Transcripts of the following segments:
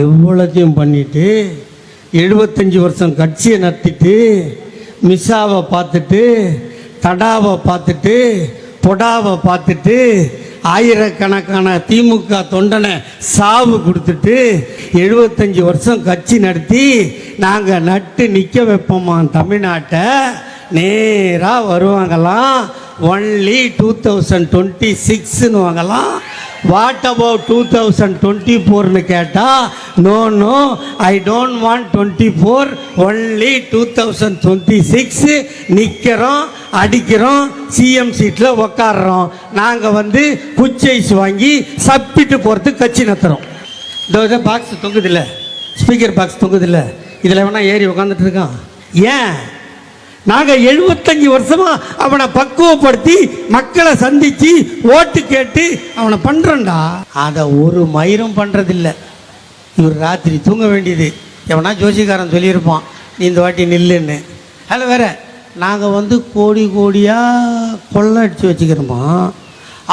எவ்வளோத்தையும் பண்ணிவிட்டு எழுபத்தஞ்சி வருஷம் கட்சியை நடத்திட்டு மிஸ்ஸாவை பார்த்துட்டு தடாவை பார்த்துட்டு பொடாவை பார்த்துட்டு ஆயிரக்கணக்கான திமுக தொண்டனை சாவு கொடுத்துட்டு எழுபத்தஞ்சி வருஷம் கட்சி நடத்தி நாங்கள் நட்டு நிற்க வைப்போமா தமிழ்நாட்டை நேராக வருவாங்களாம். ஒன்லி டூ தௌசண்ட் டுவெண்ட்டி சிக்ஸ்னு வாங்கலாம். What about two thousand twenty ஃபோர்னு கேட்டால் no no I don't want twenty four only two thousand twenty six நிற்கிறோம் அடிக்கிறோம் சிஎம் சீட்டில் உக்காடுறோம் நாங்கள் வந்து குச்சைஸ் வாங்கி சப்பிட்டு போகிறதுக்கு கட்சி நடத்துகிறோம் இந்த பாக்ஸ் தொங்குதில்ல. ஸ்பீக்கர் பாக்ஸ் தொங்குதில்ல. இதில் வேணால் ஏறி உக்காந்துட்டு இருக்கான்? ஏன்? நாங்கள் எழுபத்தஞ்சு வருஷமா அவனை பக்குவப்படுத்தி மக்களை சந்தித்து ஓட்டு கேட்டு அவனை பண்றோம்டா. அதை ஒரு மயிரும் பண்ணுறதில்ல இவர் ராத்திரி தூங்க வேண்டியது. எவனா ஜோசிக்காரன் சொல்லியிருப்பான் நீ இந்த வாட்டி நில்லுன்னு. அதில் வேற நாங்கள் வந்து கோடி கோடியாக கொள்ளை அடித்து வச்சுக்கிறோமா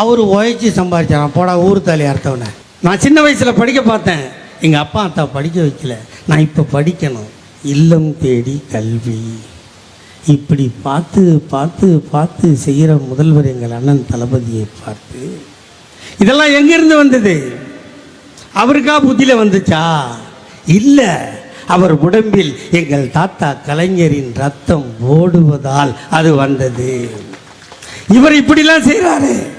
அவர் உழைச்சி சம்பாதிச்சாராம் போடா ஊர் தாலி அர்த்தவனை நான் சின்ன வயசில் படிக்க பார்த்தேன். எங்கள் அப்பா அத்தா படிக்க வைக்கல. நான் இப்போ படிக்கணும். இல்லம் தேடி கல்வி. இப்படி பார்த்து பார்த்து பார்த்து செய்கிற முதல்வர் எங்கள் அண்ணன் தளபதியை பார்த்து இதெல்லாம் எங்கிருந்து வந்தது? அவருக்கா புத்தியில் வந்துச்சா? இல்லை அவர் உடம்பில் எங்கள் தாத்தா கலைஞரின் ரத்தம் ஓடுவதால் அது வந்தது. இவர் இப்படிலாம் செய்கிறாரு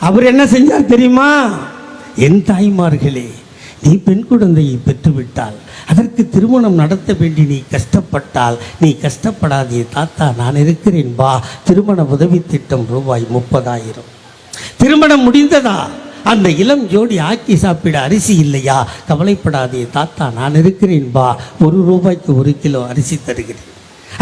அவர் என்ன செஞ்சார் தெரியுமா? என் தாய்மார்களே நீ பெண் குழந்தையை பெற்றுவிட்டால் அதற்கு திருமணம் நடத்த வேண்டி நீ கஷ்டப்பட்டால் நீ கஷ்டப்படாதே தாத்தா நான் இருக்கிறேன் வா. திருமண உதவி திட்டம் ரூபாய் முப்பதாயிரம். திருமணம் முடிந்ததா? அந்த இளம் ஜோடி ஆக்கி சாப்பிட அரிசி இல்லையா? கவலைப்படாதே தாத்தா நான் இருக்கிறேன் வா. ஒரு ரூபாய்க்கு ஒரு கிலோ அரிசி தருகிறேன்.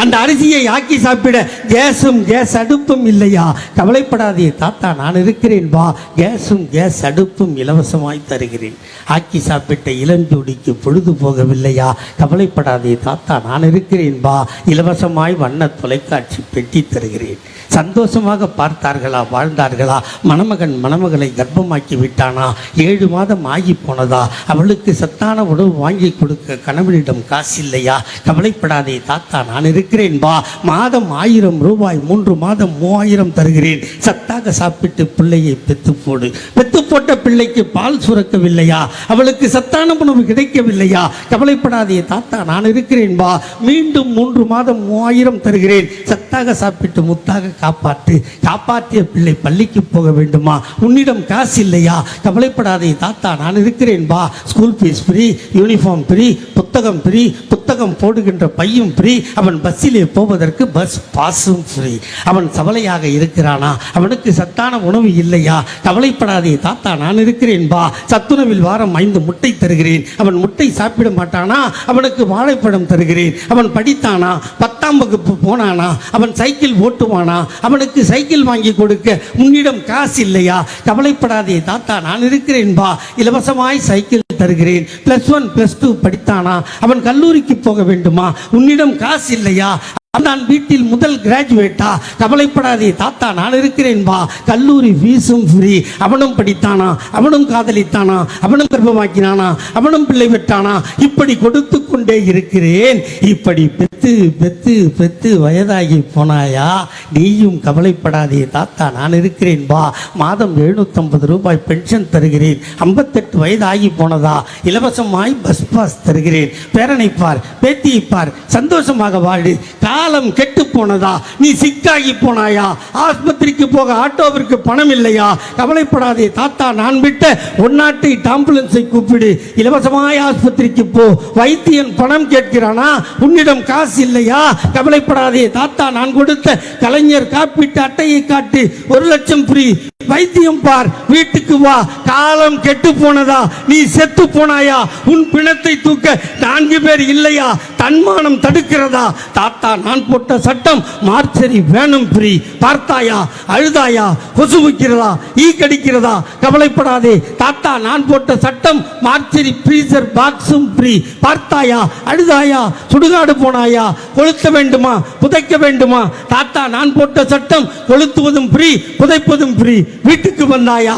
அந்த அரிசியை ஆக்கி சாப்பிட கேஸும் கேஸ் அடுப்பும் இல்லையா? கவலைப்படாதே தாத்தா நான் இருக்கிறேன் வா. கேஸும் கேஸ் அடுப்பும் இலவசமாய் தருகிறேன். ஆக்கி சாப்பிட்ட இளஞ்சோடிக்கு பொழுது போகவில்லையா? கவலைப்படாதே தாத்தா நான் இருக்கிறேன் வா. இலவசமாய் வண்ண தொலைக்காட்சி பெட்டி தருகிறேன். சந்தோஷமாக பார்த்தார்களா? வாழ்ந்தார்களா? மணமகன் மணமகளை கர்ப்பமாக்கி விட்டானா? ஏழு மாதம் ஆகி போனதா? அவளுக்கு சத்தான உணவு வாங்கி கொடுக்க கணவனிடம் காசு இல்லையா கவலைப்படாதே தாத்தா நான் இருக்கிறேன். வா மாதம் ஆயிரம் ரூபாய் மூன்று மாதம் மூவாயிரம் தருகிறேன். சத்தாக சாப்பிட்டு பிள்ளையை பெத்து போடு. பெத்து போட்ட பிள்ளைக்கு பால் சுரக்கவில்லையா? அவளுக்கு சத்தான உணவு கிடைக்கவில்லையா? கவலைப்படாதே தாத்தா நான் இருக்கிறேன். வா மீண்டும் மூன்று மாதம் மூவாயிரம் தருகிறேன். சத்தாக சாப்பிட்டு முத்தாக காப்பாற்று. காப்பாற்றிய பிள்ளை பள்ளிக்கு போக வேண்டுமா? உன்னிடம் காசு இல்லையா? கவலைப்படாதே தாத்தா நான் இருக்கிறேன். வா school fees free uniform free புத்தகம் ஃப்ரீ புத்தகம் போடுகின்ற பையும் ஃப்ரீ அவன் பஸ் பஸ்ஸிலே போவதற்கு பஸ் பாஸும் ஃப்ரீ அவன் சவலையாக இருக்கிறானா? அவனுக்கு சத்தான உணவு இல்லையா? கவலைப்படாதே தாத்தா நான் இருக்கிறேன் வா. சத்துணவில் வாரம் ஐந்து முட்டை தருகிறேன். அவன் முட்டை சாப்பிட மாட்டானா? அவனுக்கு வாழைப்பழம் தருகிறேன். அவன் படித்தானா? பத்தாம் வகுப்பு போனானா? அவன் சைக்கிள் ஓட்டுவானா? அவனுக்கு சைக்கிள் வாங்கி கொடுக்க உன்னிடம் காசு இல்லையா? கவலைப்படாதே தாத்தா நான் இருக்கிறேன் வா. இலவசமாய் சைக்கிள் தருகிறேன். பிளஸ் ஒன் பிளஸ் டூ படித்தானா? அவன் கல்லூரிக்கு போக வேண்டுமா? உன்னிடம் காசு இல்லையா? நான் வீட்டில் முதல் கிராஜுவேட்டா கவலைப்படாதே தாத்தா நான் இருக்கிறேன் வா. கல்லூரி ஃபீஸும் ஃப்ரீ அவனும் படித்தானா? அவனும் காதலித்தானா? அவனும் கர்ப்பமாக்கினானா? அவனும் பிள்ளை பெற்றானா? இப்படி கொடுத்து கொண்டே இருக்கிறேன். இப்படி பெத்து பெத்து பெத்து வயதாகி போனாயா? நீயும் கவலைப்படாதே தாத்தா நான் இருக்கிறேன் வா. மாதம் எழுநூத்தம்பது ரூபாய் பென்ஷன் தருகிறேன். ஐம்பத்தெட்டு வயதாகி போனதா? இலவசமாய் பஸ் பாஸ் தருகிறேன். பேரனை பார் பேத்தியை பார் சந்தோஷமாக வாழு. காலம் கெட்டு போனதா? நீ சிக்காகி போனாயா? ஆஸ்பத்திரிக்கு போக ஆட்டோவிற்கு பணம் இல்லையா கவலைப்படாதே தாத்தா நான் விட்ட ஒன்னாட்டு ஆம்புலன்ஸை கூப்பிடு. இலவசமாய் ஆஸ்பத்திரிக்கு போ. வைத்தியன் பணம் கேட்கிறானா? உன்னிடம் காசு இல்லையா? கவலைப்படாதே தாத்தா நான் கொடுத்த கலைஞர் காப்பீட்டு அட்டையை காட்டு. ஒரு லட்சம் ஃப்ரீ வைத்தியம் பார் வீட்டுக்கு வா. காலம் கெட்டு போனதா? நீ செத்து போனாயா? உன் பிணத்தை தூக்க நான்கு பேர் இல்லையா? தன்மானம் தடுக்கிறதா? தாத்தா நான் போட்ட சட்டம் மார்ச்சரி வேணும் பிரி. பார்த்தாயா? அழுதாயா? கொசு வைக்கிறதா ஈ கடிக்கிறதா? கவலைப்படாதே. தாத்தா நான் போட்ட சட்டம் மார்ச்சரி ஃப்ரீசர் பாக்ஸும் ஃப்ரீ பார்த்தாயா? அழுதாயா? சுடுகாடு போனாயா? கொளுத்த வேண்டுமா? புதைக்க வேண்டுமா? தாத்தா நான் போட்ட சட்டம் கொளுத்துவதும் ஃப்ரீ புதைப்பதும் ஃப்ரீ வீட்டுக்கு வந்தாயா?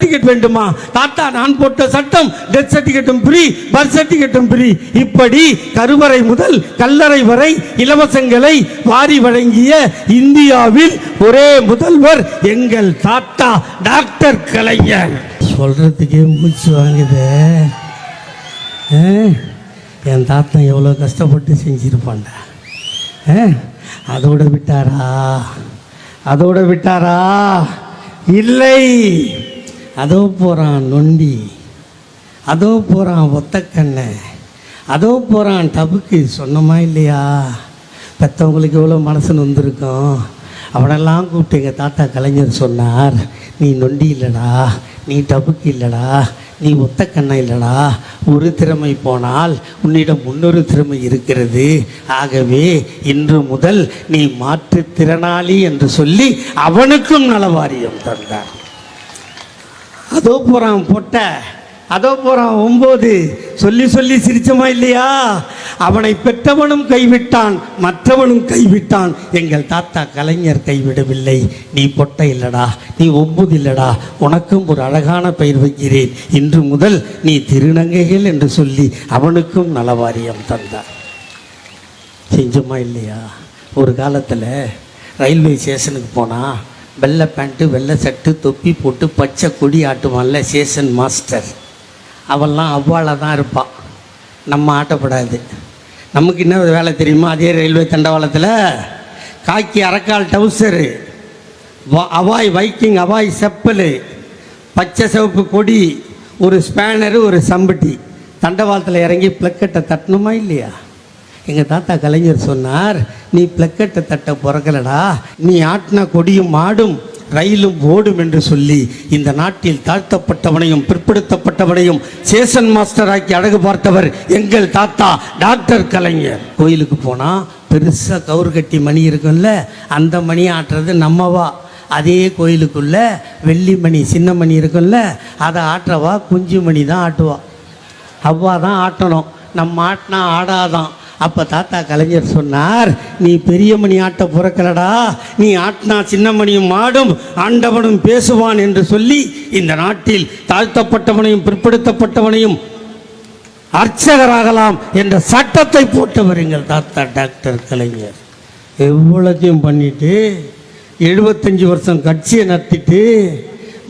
சர்டிபிகேட் வேண்டுமா? தாத்தா நான் போட்ட சட்டம் டெத் சர்டிபிகேட்டும் ஃப்ரீ பர்த் சர்டிபிகேட்டும் ஃப்ரீ இப்படி கருவறை முதல் கல்லறை வரை இலவசங்களை வாரி வழங்கிய இந்தியாவில் ஒரே முதல்வர் எங்கள் தாத்தா டாக்டர் கலைஞர். சொல்றதுக்கே மூச்சு வாங்குது. என் தாத்தன் எவ்வளோ கஷ்டப்பட்டு செஞ்சிருப்பான்டா. அதோட விட்டாரா? அதோட விட்டாரா? இல்லை. அதோ போகிறான் நொண்டி அதோ போகிறான் ஒத்தக்கண்ணை அதோ போகிறான் டபுக்கு. சொன்னோமா இல்லையா? பெற்றவங்களுக்கு எவ்வளோ மனசு வந்திருக்கும். அவனெல்லாம் கூப்பிட்டு எங்கள் தாத்தா கலைஞர் சொன்னார் நீ நொண்டி இல்லைடா நீ டபுக்கு இல்லைடா நீ ஒத்த கண்ணா இல்லடா. ஒரு திறமை போனால் உன்னிடம் முன்னொரு திறமை இருக்கிறது. ஆகவே இன்று முதல் நீ மாற்றுத்திறனாளி என்று சொல்லி அவனுக்கும் நலவாரியம் தந்தார். அதோ போகிறான் பொட்ட அதோ போகிறான் ஒம்பது. சொல்லி சொல்லி சிரிச்சமா இல்லையா? அவனை பெற்றவனும் கைவிட்டான் மற்றவனும் கைவிட்டான். எங்கள் தாத்தா கலைஞர் கைவிடவில்லை. நீ பொட்டை இல்லடா நீ ஒம்பது இல்லடா. உனக்கும் ஒரு அழகான பெயர் வைக்கிறேன். இன்று முதல் நீ திருநங்கைகள் என்று சொல்லி அவனுக்கும் நலவாரியம் தந்தார். செஞ்சோமா இல்லையா? ஒரு காலத்தில் ரயில்வே ஸ்டேஷனுக்கு போனால் வெள்ளை பேண்ட்டு வெள்ளை சட்டு தொப்பி போட்டு பச்சை கொடி ஆட்டுவான்ல சேஷன் மாஸ்டர். அவெல்லாம் அவ்வாளாக தான் இருப்பான் நம்ம ஆட்டப்படாது. நமக்கு என்ன வேலை தெரியுமா? அதே ரயில்வே தண்டவாளத்தில் காக்கி அரக்கால் டவுசரு வா- அவாய் வைக்கிங் அவாய் செப்பல் பச்சை சிவப்பு கொடி ஒரு ஸ்பேனரு ஒரு சம்பட்டி. தண்டவாளத்தில் இறங்கி பிளக்கெட்டை தட்டணுமா இல்லையா? எங்கள் தாத்தா கலைஞர் சொன்னார் நீ பிளக்கெட்டை தட்ட பிறக்கலடா. நீ ஆட்டின கொடியும் ஆடும் ரயிலும் ஓடும் என்று சொல்லி இந்த நாட்டில் தாழ்த்தப்பட்டவனையும் பிற்படுத்தப்பட்டவனையும் சேசன் மாஸ்டர் ஆக்கி அழகு பார்த்தவர் எங்கள் தாத்தா டாக்டர் கலைஞர். கோயிலுக்கு போனால் பெருசாக கவுறு கட்டி மணி இருக்கும்ல அந்த மணி ஆட்டுறது நம்மவா. அதே கோயிலுக்குள்ள வெள்ளி மணி சின்ன மணி இருக்கும்ல அதை ஆட்டுறவா குஞ்சு மணி தான் ஆட்டுவா. அவ்வா தான் ஆட்டணும். நம்ம ஆட்டினா ஆடாதான். அப்போ தாத்தா கலைஞர் சொன்னார் நீ பெரிய மணி ஆட்ட பிறக்கலடா நீ ஆட்டினா சின்ன மணியும் ஆடும் ஆண்டவனும் பேசுவான் என்று சொல்லி இந்த நாட்டில் தாழ்த்தப்பட்டவனையும் பிற்படுத்தப்பட்டவனையும் அர்ச்சகராகலாம் என்ற சட்டத்தை போட்டவர் எங்கள் தாத்தா டாக்டர் கலைஞர். எவ்வளோத்தையும் பண்ணிட்டு எழுபத்தஞ்சி வருஷம் கட்சியை நடத்திட்டு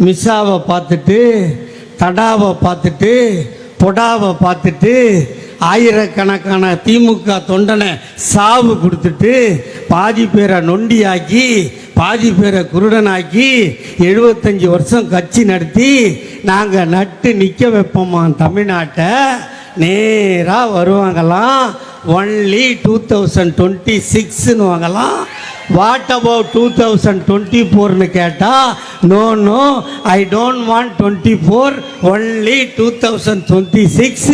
மிஸ்ஸாவை பார்த்துட்டு தடாவை பார்த்துட்டு பொடாவை பார்த்துட்டு ஆயிரக்கணக்கான திமுக தொண்டனை சாவு கொடுத்துட்டு பாதி பேரை நொண்டியாக்கி பாதி பேரை குருடனாக்கி எழுபத்தஞ்சி வருஷம் கட்சி நடத்தி நாங்கள் நட்டு நிற்க வைப்போமா தமிழ்நாட்டை நேராக வருவாங்களாம். ஒன்லி டூ தௌசண்ட் டுவெண்ட்டி சிக்ஸ்னு வாங்கலாம் what about two thousand twenty ஃபோர்னு கேட்டால் no no I don't want twenty four only two thousand twenty six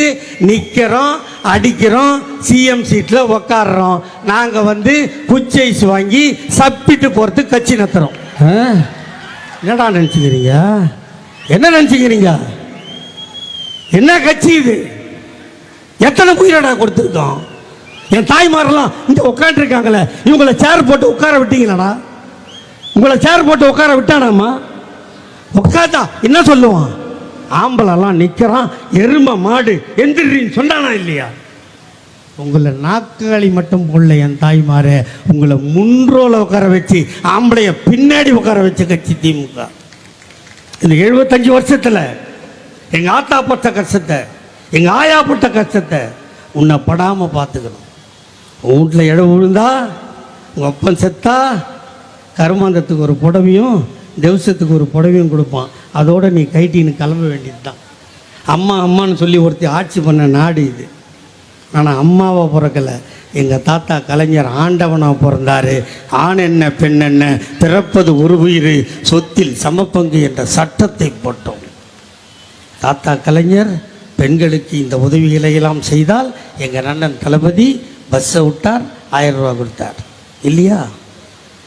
நிற்கிறோம் அடிக்கிறோம் சிஎம் சீட்டில் உக்காடுறோம் நாங்கள் வந்து குச்சைஸ் வாங்கி சப்பிட்டு போகிறதுக்கு கட்சி நடத்துகிறோம் என்னடா நினச்சிக்கிறீங்க? என்ன நினச்சிக்கிறீங்க? என்ன கட்சி இது? எத்தனை உயிரடா கொடுத்துருக்கோம்? என் தாய்மாரெல்லாம் இங்கே உட்காந்துருக்காங்களே இவங்கள சேர் போட்டு உட்கார விட்டீங்களாடா? உங்களை சேர் போட்டு உட்கார விட்டானாம்மா உட்காந்தா என்ன சொல்லுவான்? ஆம்பளெல்லாம் நிற்கிறான் எருமை மாடு எந்திரின்னு சொன்னானா இல்லையா? உங்களை நாக்காளி மட்டும் போடல என் தாய்மாரே உங்களை முன்றோல உட்கார வச்சு ஆம்பளைய பின்னாடி உட்கார வச்ச கட்சி திமுக. இந்த எழுபத்தஞ்சு வருஷத்தில் எங்கள் ஆத்தா பட்ட கஷ்டத்தை எங்கள் ஆயா பட்ட கஷ்டத்தை உன்னை படாமல் பார்த்துக்கணும். உன் வீட்டில் இடம் விழுந்தா உங்கள் அப்பன் செத்தா கருமாந்தத்துக்கு ஒரு புடவையும் தெவசத்துக்கு ஒரு புடவையும் கொடுப்பான். அதோடு நீ கைட்டின்னு கிளம்ப வேண்டியது தான் அம்மா அம்மான்னு சொல்லி ஒருத்தி ஆட்சி பண்ண நாடு இது. ஆனால் அம்மாவை பிறக்கலை. எங்கள் தாத்தா கலைஞர் ஆண்டவனாக பிறந்தாரு. ஆண் என்ன பெண் என்ன பிறப்பது ஒரு உயிர் சொத்தில் சமப்பங்கு என்ற சட்டத்தை போட்டோம். தாத்தா கலைஞர் பெண்களுக்கு இந்த உதவிகளை எல்லாம் செய்தால் எங்கள் அண்ணன் தளபதி பஸ்ஸை விட்டார் ஆயிரம் ரூபா கொடுத்தார். இல்லையா?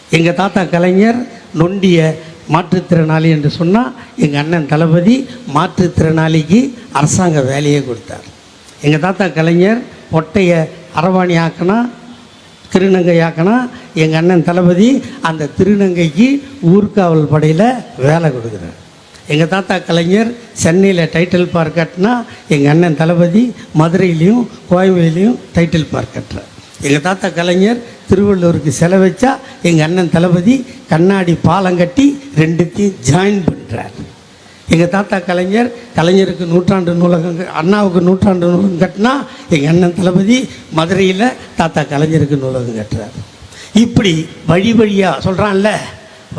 எங்கள் தாத்தா கலைஞர் நொண்டிய மாற்றுத்திறனாளி என்று சொன்னால் எங்கள் அண்ணன் தளபதி மாற்றுத்திறனாளிக்கு அரசாங்க வேலையை கொடுத்தார். எங்கள் தாத்தா கலைஞர் ஒட்டையை அரவாணி ஆக்கினா திருநங்கை ஆக்கினா எங்கள் அண்ணன் தளபதி அந்த திருநங்கைக்கு ஊர்காவல் படையில் வேலை கொடுக்குறார். எங்கள் தாத்தா கலைஞர் சென்னையில் டைட்டில் பார்க் கட்டினா எங்கள் அண்ணன் தளபதி மதுரையிலையும் கோயம்பேலையும் டைட்டில் பார்க் கட்டுறார். எங்கள் தாத்தா கலைஞர் திருவள்ளூருக்கு செலவச்சா எங்கள் அண்ணன் தளபதி கண்ணாடி பாலம் கட்டி ரெண்டுத்தையும் ஜாயின் பண்ணுறார் எங்கள் தாத்தா கலைஞர் கலைஞருக்கு நூற்றாண்டு நூலகம் அண்ணாவுக்கு நூற்றாண்டு நூலகம் கட்டினா எங்கள் அண்ணன் தளபதி மதுரையில் தாத்தா கலைஞருக்கு நூலகம் கட்டுறார். இப்படி வழி வழியாக சொல்கிறான்ல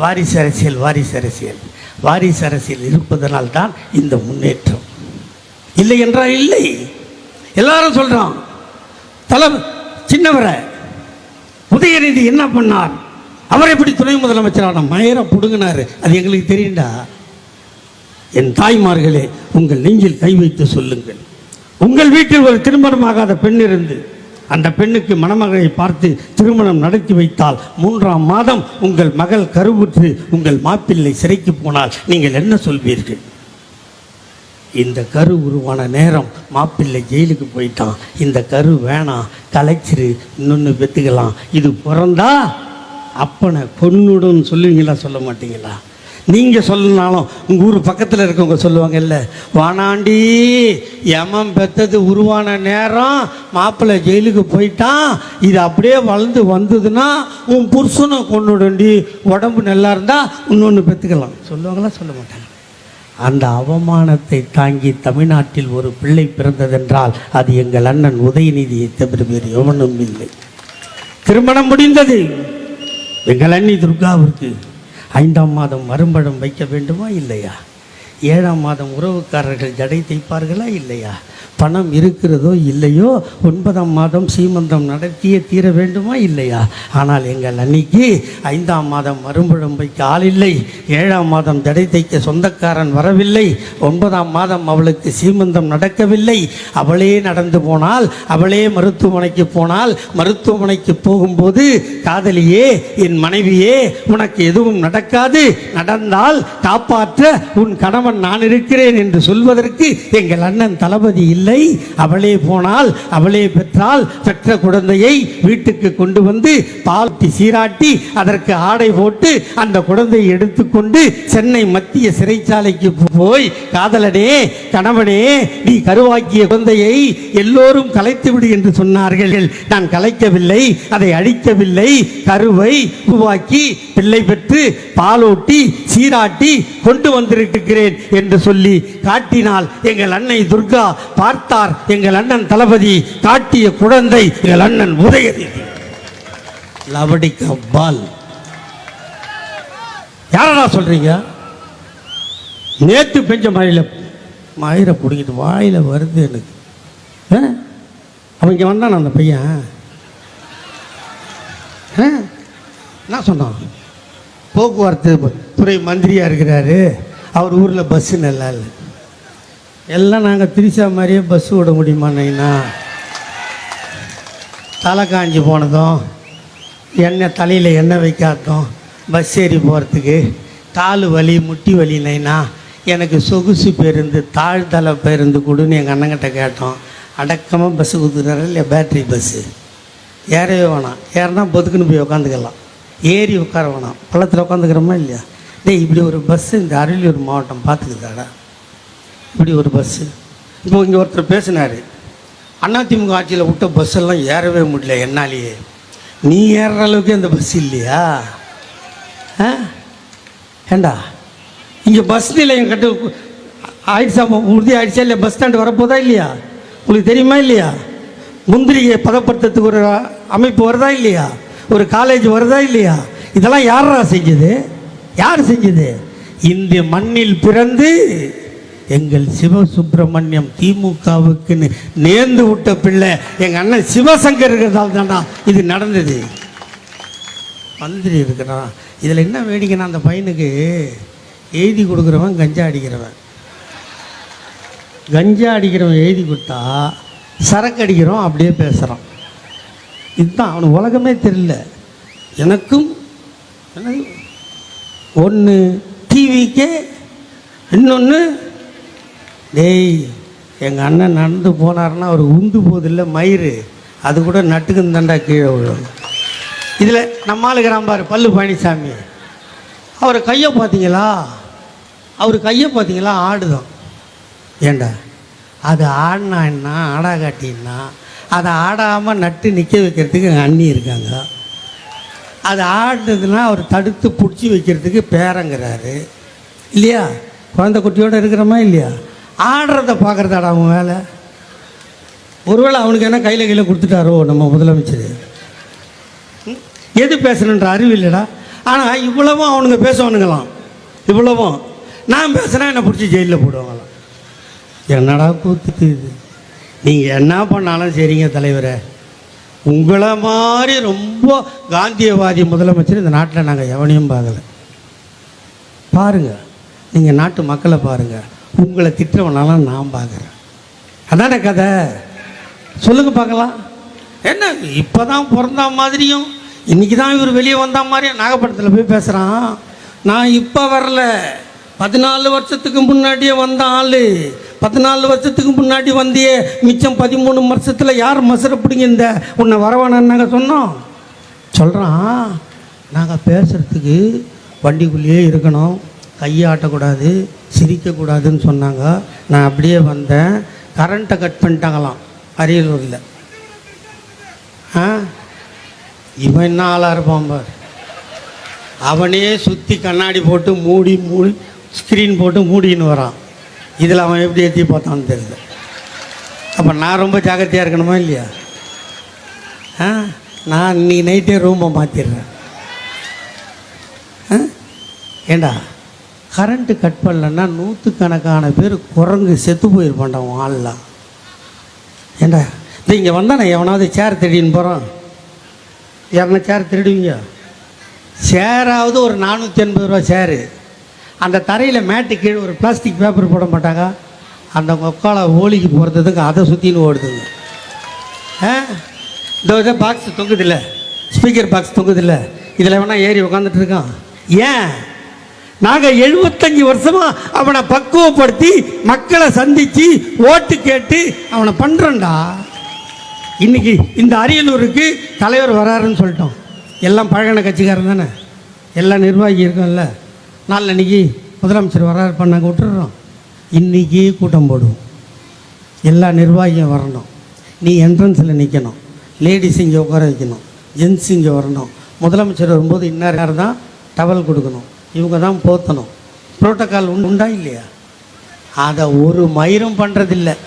வாரிசு அரசியல் வாரிசு அரசியல். வாரிசு அரசியல் இருப்பதனால் தான் இந்த முன்னேற்றம். இல்லை என்றால் இல்லை. எல்லாரும் சொல்கிறான் தலை சின்னவரை உதயநிதி என்ன பண்ணார்? அவர் எப்படி துணை முதலமைச்சரான மயரை புடுங்கினாரு? அது எங்களுக்கு தெரியுண்டா என் தாய்மார்களே உங்கள் நெஞ்சில் கை வைத்து சொல்லுங்கள். உங்கள் வீட்டில் ஒரு திருமணமாகாத பெண் இருந்து அந்த பெண்ணுக்கு மணமகனை பார்த்து திருமணம் நடத்தி வைத்தால் மூன்றாம் மாதம் உங்கள் மகள் கருவுற்று உங்கள் மாப்பிள்ளை சிறைக்கு போனால் நீங்கள் என்ன சொல்வீர்கள்? இந்த கரு உருவான நேரம் மாப்பிள்ளை ஜெயிலுக்கு போயிட்டான். இந்த கரு வேணாம் கலைச்சிரு இன்னொன்று பெற்றுக்கலாம் இது பிறந்தா அப்பனை பொண்ணுடன் சொல்லுவீங்களா சொல்ல மாட்டீங்களா? நீங்கள் சொல்லனாலும் உங்கள் ஊர் பக்கத்தில் இருக்கவங்க சொல்லுவாங்கல்ல வானாண்டி யமம் பெத்தது உருவான நேரம் மாப்பிள்ளை ஜெயிலுக்கு போயிட்டான் இது அப்படியே வளர்ந்து வந்ததுன்னா உன் புருஷனை கொண்டுடண்டி உடம்பு நல்லா இருந்தால் இன்னொன்று பெற்றுக்கலாம் சொல்லுவாங்களா? சொல்ல மாட்டாங்க. அந்த அவமானத்தை தாங்கி தமிழ்நாட்டில் ஒரு பிள்ளை பிறந்ததென்றால் அது எங்கள் அண்ணன் உதயநிதியை தவிர வேறு எவனும் இல்லை. திருமணம் முடிந்தது. எங்கள் அண்ணி துர்காவிற்கு ஐந்தாம் மாதம் மறுபடம் வைக்க வேண்டுமா இல்லையா? ஏழாம் மாதம் உறவுக்காரர்கள் ஜடை தைப்பார்களா இல்லையா? பணம் இருக்கிறதோ இல்லையோ ஒன்பதாம் மாதம் சீமந்தம் நடத்தியே தீர வேண்டுமா இல்லையா? ஆனால் எங்கள் அன்னைக்கு ஐந்தாம் மாதம் மறுபடம் ஆள் இல்லை. ஏழாம் மாதம் ஜடை தைக்க சொந்தக்காரன் வரவில்லை. ஒன்பதாம் மாதம் அவளுக்கு சீமந்தம் நடக்கவில்லை. அவளே நடந்து போனால் அவளே மருத்துவமனைக்கு போனால் மருத்துவமனைக்கு போகும்போது காதலியே என் மனைவியே உனக்கு எதுவும் நடக்காது. நடந்தால் காப்பாற்ற உன் கணவன் நான் இருக்கிறேன் என்று சொல்வதற்கு எங்கள் அண்ணன் தளபதி இல்லை அவளே போனால் அவளே பெற்றால் பெற்ற குழந்தையை வீட்டுக்கு கொண்டு வந்து பால்ட்டி சீராட்டி அதற்கு ஆடை போட்டு அந்த குழந்தையை எடுத்துக்கொண்டு சென்னை மத்திய சிறைச்சாலைக்கு போய் காதலனே கணவனே நீ கருவாக்கிய குழந்தையை எல்லோரும் கலைத்து விடு என்று சொன்னார்கள். நான் கலைக்கவில்லை அதை அழிக்கவில்லை. கருவை உருவாக்கி பிள்ளை பெற்று பாலூட்டி சீராட்டி கொண்டு வந்திருக்கிறேன் என்று சொல்லி காட்டினால் எங்கள் அன்னை துர்கா பார்த்தார் எங்கள் அண்ணன் தளபதி காட்டிய குழந்தை எங்கள் அண்ணன் உதயநிதி. லவடிக்கு அப்பால் யாரடா சொல்றீங்க? நேற்று பெஞ்ச மழையில் மயிரை பிடிக்கிட்டு வாயில வருது எனக்கு. ஆ? வந்தான் இங்கே அந்த பையன்? என்ன சொன்னான்? போக்குவரத்து துறை மந்திரியாக இருக்கிறாரு. அவர் ஊரில் பஸ்ஸு நல்லா இல்லை. எல்லாம் நாங்கள் திரிசா மாதிரியே பஸ் விட முடியுமா தலை காஞ்சி போனதும் எண்ணெய் தலையில் எண்ணெய் வைக்காததும் பஸ் ஏறி போகிறதுக்கு கால் வலி முட்டி வலினைனா எனக்கு சொகுசு பேருந்து தாழ்தலை பேருந்து கொடுன்னு எங்கள் அண்ணங்கிட்ட கேட்டோம். அடக்கமாக பஸ்ஸு கொடுத்துறாரு இல்லை பேட்ரி பஸ்ஸு ஏறவே வேணாம். ஏறினா பொதுக்குன்னு போய் உட்காந்துக்கலாம் ஏறி உட்கார வேணாம். பள்ளத்தில் உட்காந்துக்கிறோமா இல்லையா? டேய் இப்படி ஒரு பஸ்ஸு இந்த அரியலூர் மாவட்டம் பார்த்துக்குதாடா இப்படி ஒரு பஸ்ஸு இப்போ இங்கே ஒருத்தர் பேசினார். அதிமுக ஆட்சியில் விட்ட பஸ்ஸெல்லாம் ஏறவே முடியல என்னாலேயே. நீ ஏறுற அளவுக்கு அந்த பஸ் இல்லையா? ஆ? ஏண்டா? இங்கே பஸ் நிலையம் கட்டு ஆயிடுச்சா? உறுதி ஆயிடுச்சா? இல்லையா பஸ் ஸ்டாண்டு வரப்போதா இல்லையா? உங்களுக்கு தெரியுமா இல்லையா? முந்திரியை பதப்படுத்துறதுக்கு ஒரு அமைப்பு வருதா இல்லையா? ஒரு காலேஜ் வருதா இல்லையா? இதெல்லாம் யாரா செஞ்சது? யார் செஞ்சது? இந்த மண்ணில் பிறந்து எங்கள் சிவசுப்பிரமணியம் திமுகவுக்குன்னு நேர்ந்து விட்ட பிள்ளை எங்கள் அண்ணன் சிவசங்கர் இருக்கிறதால் தானா இது நடந்தது. மந்திரி இருக்கிறான் இதில் என்ன வேடிக்கைன்னா அந்த பையனுக்கு எழுதி கொடுக்குறவன் கஞ்சா அடிக்கிறவன். கஞ்சா அடிக்கிறவன் எழுதி கொடுத்தா சரக்கு அடிக்கிறோம் அப்படியே பேசுகிறான் இதுதான் அவனுக்கு உலகமே தெரியல. எனக்கும் ஒன்று டிவிக்கே இன்னொன்று டேய் எங்கள் அண்ணன் நடந்து போனாருன்னா அவர் உந்து போதில்ல மயிறு. அது கூட நட்டுக்குன்னு தாண்டா கீழே விழும் இதில் நம்மளுக்கிறான் பாரு பல்லு பழனிசாமி. அவர் கையை பார்த்தீங்களா? அவர் கையை பார்த்தீங்களா? ஆடுதான். ஏண்டா? அது ஆடினா என்ன? ஆடா காட்டினா அதை ஆடாமல் நட்டு நிற்க வைக்கிறதுக்கு எங்கள் அண்ணி இருக்காங்க. அது ஆடுனதுன்னா அவர் தடுத்து பிடிச்சி வைக்கிறதுக்கு பேரங்கிறாரு. இல்லையா? குழந்தை குட்டியோடு இருக்கிறோமா இல்லையா? ஆடுறத பார்க்குறதாடா அவன் வேலை. ஒருவேளை அவனுக்கு என்ன கையில் கையில் கொடுத்துட்டாரோ நம்ம முதலமைச்சர். எது பேசணுன்ற அறிவு இல்லைடா. ஆனால் இவ்வளவும் அவனுங்க பேசுவானுங்களாம். இவ்வளவும். நான் பேசுனா என்னை பிடிச்சி ஜெயிலில் போடுவாங்களாம். என்னடா கூத்துக்கு இது? நீங்கள் என்ன பண்ணாலும் சரிங்க தலைவரே. உங்களை மாதிரி ரொம்ப காந்தியவாதி முதலமைச்சர் இந்த நாட்டில் நாங்கள் எவனையும் பார்க்கல. பாருங்க. நீங்கள் நாட்டு மக்களை பாருங்கள் உங்களை திட்டவனாலாம் நான் பார்க்குறேன் அதானே கதை? சொல்லுங்க பார்க்கலாம். என்ன இப்போ தான் பிறந்த மாதிரியும் இன்றைக்கி தான் இவர் வெளியே வந்த மாதிரியும் நாகப்பட்டினத்தில் போய் பேசுகிறான் நான் இப்போ வரல. பதினாலு வருஷத்துக்கு முன்னாடியே வந்த ஆள். பதினாலு வருஷத்துக்கு முன்னாடி வந்தியே மிச்சம் பதிமூணு வருஷத்தில் யார் மசுரப்பிடிங்க இந்த? உன்னை வரவானான்னு நாங்கள் சொன்னோம். சொல்கிறான் நாங்கள் பேசுகிறதுக்கு வண்டிக்குள்ளேயே இருக்கணும். கையை ஆட்டக்கூடாது சிரிக்கக்கூடாதுன்னு சொன்னாங்க. நான் அப்படியே வந்தேன். கரண்ட்டை கட் பண்ணிட்டாங்களாம். அரியலூரில். ஆ? இவன் என்ன ஆளாக இருப்பான் பார்? அவனே சுற்றி கண்ணாடி போட்டு மூடி மூடி ஸ்க்ரீன் போட்டு மூடின்னு வரான். இதில் அவன் எப்படி ஏற்றி பார்த்தான்னு தெரியல. அப்போ நான் ரொம்ப ஜாக்கிரதையாக இருக்கணுமா இல்லையா? ஆ? நான் இன்னைக்கு நைட்டே ரூமை மாற்றிடுறேன் ஆ? ஏண்டா? கரண்ட்டு கட் பண்ணலன்னா நூற்றுக்கணக்கான பேர் குரங்கு செத்து போயிருப்பான்டா உன் ஆள்லாம் ஏண்டா? இது இங்கே வந்தா நான் எவனாவது சேர் திருடின்னு போகிறான் யாருன்னா சேர் திருடுவீங்க? சேராவது ஒரு நானூற்றி எண்பது ரூபா சேரு அந்த தரையில் மேட்டு கீழே ஒரு பிளாஸ்டிக் பேப்பர் போட மாட்டாங்க. அந்த கொக்கால ஓலிக்கு போகிறதுக்கு அதை சுற்றின்னு ஓடுதுங்க. ஆ? இந்த இதை பாக்ஸ் தொங்குதில்ல. ஸ்பீக்கர் பாக்ஸ் தொங்குதில்ல. இதில் வேணால் ஏறி உட்காந்துட்டு இருக்கான். ஏன்? நாங்கள் எழுபத்தஞ்சு வருஷமா அவனை பக்குவப்படுத்தி மக்களை சந்தித்து ஓட்டு கேட்டு அவனை பண்ணுறோம்டா இன்னைக்கு இந்த அரியலூருக்கு தலைவர் வராருன்னு சொல்லிட்டோம். எல்லாம் பழகின கட்சிக்காரன் தானே? எல்லாம் நிர்வாகி இருக்கும்ல. நாளன்னைக்கு முதலமைச்சர் வராரு பண்ணாங்க விட்டுறோம் இன்றைக்கி கூட்டம் போடுவோம். எல்லா நிர்வாகியும் வரணும். நீ என்ட்ரன்ஸில் நிற்கணும் லேடிஸ் இங்கே உட்கார வைக்கணும். ஜென்ஸ் இங்கே வரணும். முதலமைச்சர் வரும்போது இன்னார் யார் தான் டவல் கொடுக்கணும். இவங்க தான் போத்தணும். புரோட்டோக்கால் உண்டு உண்டா இல்லையா? அதை ஒரு மயிரும் பண்ணுறதில்ல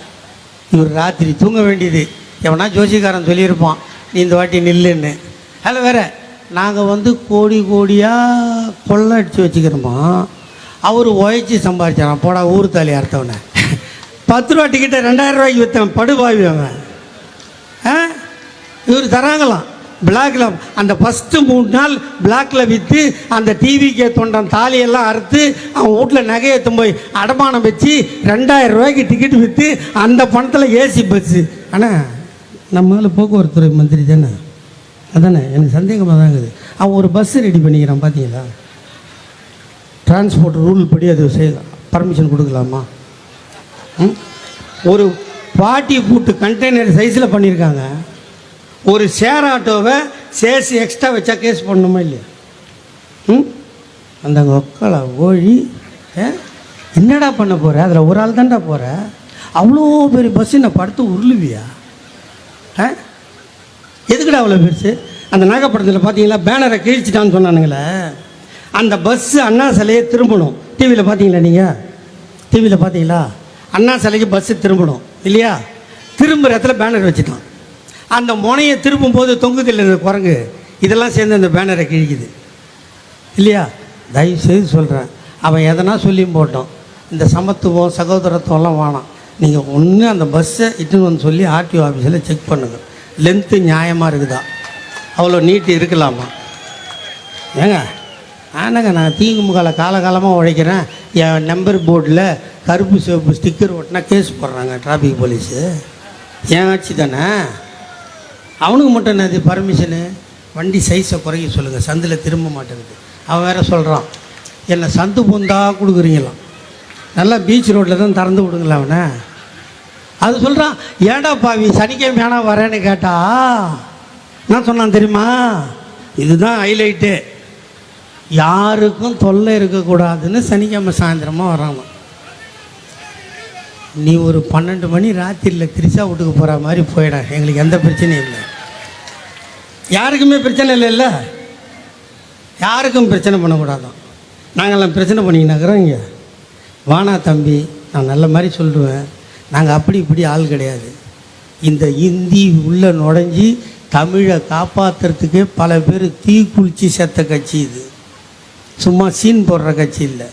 இவர் ராத்திரி தூங்க வேண்டியது. எவனா ஜோசிக்காரன் சொல்லியிருப்பான் நீ இந்த வாட்டி நில்லுன்னு. அதில் வேற நாங்கள் வந்து கோடி கோடியாக கொள்ளை அடித்து வச்சுக்கிறோமா? அவர் உழைச்சி சம்பாதிச்சாராம் போடா ஊர் தாலி அறுத்தவனை. பத்து ரூபா டிக்கெட்டை ரெண்டாயிரம் ரூபாய்க்கு விற்றவன் படுபாவி அவன். ஆ? இவர் தராங்களாம். பிளாக்ல அந்த ஃபஸ்ட்டு மூணு நாள் பிளாக்ல விற்று அந்த டிவிக்கே தொண்டன் தாலியெல்லாம் அறுத்து அவன் வீட்டில் நகையை போய் அடமானம் வச்சு ரெண்டாயிரம் ரூபாய்க்கு டிக்கெட் விற்று அந்த பணத்தில் ஏசி பஸ்ஸு ஆனால் நம்மளால போக்குவரத்து துறை மந்திரி தானே? அதானே எனக்கு சந்தேகமாக தான் இருக்குது. அவன் ஒரு பஸ் ரெடி பண்ணிக்கிறான் பார்த்தீங்களா டிரான்ஸ்போர்ட் ரூல் படி அது செய்யலாம் பர்மிஷன் கொடுக்கலாமா? ம்? ஒரு பாட்டி பூட்டு கண்டெய்னர் சைஸில் பண்ணியிருக்காங்க ஒரு ஷேர் ஆட்டோவை சேர்த்து எக்ஸ்ட்ரா வச்சா கேஸ் பண்ணணுமா இல்லையா? ம்? அந்த ஒக்கலை ஓழி என்னடா பண்ண போகிற அதில் ஒரு ஆள் தான்டா போகிற அவ்வளோ பெரிய பஸ்ஸு நான் படுத்து உருளுவியா? ஆ? எதுக்குடா அவ்வளோ பெருசு? அந்த நாகப்பட்டினத்தில் பார்த்தீங்களா பேனரை கிழிச்சிட்டான்னு சொன்னானுங்களே. அந்த பஸ்ஸு அண்ணா சிலையை திரும்பணும். டிவியில் பார்த்தீங்களா நீங்கள் டிவியில் பார்த்தீங்களா அண்ணா சிலைக்கு பஸ்ஸு திரும்பணும் இல்லையா? திரும்புகிற இடத்துல பேனர் வச்சுட்டான். அந்த முனையை திரும்பும்போது தொங்குதில்லை இந்த குரங்கு. இதெல்லாம் சேர்ந்து அந்த பேனரை கிழிக்குது. இல்லையா? தயவு செய்து சொல்கிறேன் அவன் எதனா சொல்லியும் போட்டோம். இந்த சமத்துவம் சகோதரத்துவம்லாம் வேணாம். நீங்கள் ஒன்று அந்த பஸ்ஸை இட்டுன்னு வந்து சொல்லி ஆர்டிஓ ஆஃபீஸில் செக் பண்ணுங்க. லென்த்து நியாயமாக இருக்குதா? அவ்வளோ நீட்டு இருக்கலாமா? ஏங்க? ஆனாங்க நான் தீங்குமுகால காலகாலமாக உழைக்கிறேன். என் நம்பர் போர்டில் கருப்பு சிவப்பு ஸ்டிக்கர் ஒட்டினா கேஸ் போடுறாங்க டிராஃபிக் போலீஸு ஏன் ஆச்சு தானே? அவனுக்கு மட்டும் என்னது பர்மிஷனு வண்டி சைஸை குறைக்க சொல்லுங்கள் சந்தில் திரும்ப மாட்டேங்குது. அவன் வேற சொல்கிறான் என்னை சந்து பொந்தா கொடுக்குறீங்களாம் நல்லா பீச் ரோட்டில் தான் திறந்து விடுங்களா அவனை? அது சொல்கிறான் ஏடா பாவி சனிக்கிழமை ஏனா வரேன்னு கேட்டா? நான் சொன்னான் தெரியுமா? இதுதான் ஹைலைட்டு யாருக்கும் தொல்லை இருக்கக்கூடாதுன்னு சனிக்கிழமை சாயந்தரமாக வராங்க நீ ஒரு பன்னெண்டு மணி ராத்திரியில் திரிசா வீட்டுக்கு போகிற மாதிரி போயிட. எங்களுக்கு எந்த பிரச்சனையும் இல்லை. யாருக்குமே பிரச்சனை இல்லைல்ல யாருக்கும் பிரச்சனை பண்ணக்கூடாதான். நாங்கள்லாம் பிரச்சனை பண்ணிக்கினாக்கிறோம் இங்கே. வானா தம்பி நான் நல்ல மாதிரி சொல்லுவேன். நாங்கள் அப்படி இப்படி ஆள் கிடையாது. இந்த இந்தி உள்ளே நுழைஞ்சி தமிழை காப்பாற்றுறதுக்கே பல பேர் தீக்குளிச்சு செத்த கட்சி இது. சும்மா சீன் போடுற கட்சி இல்லை.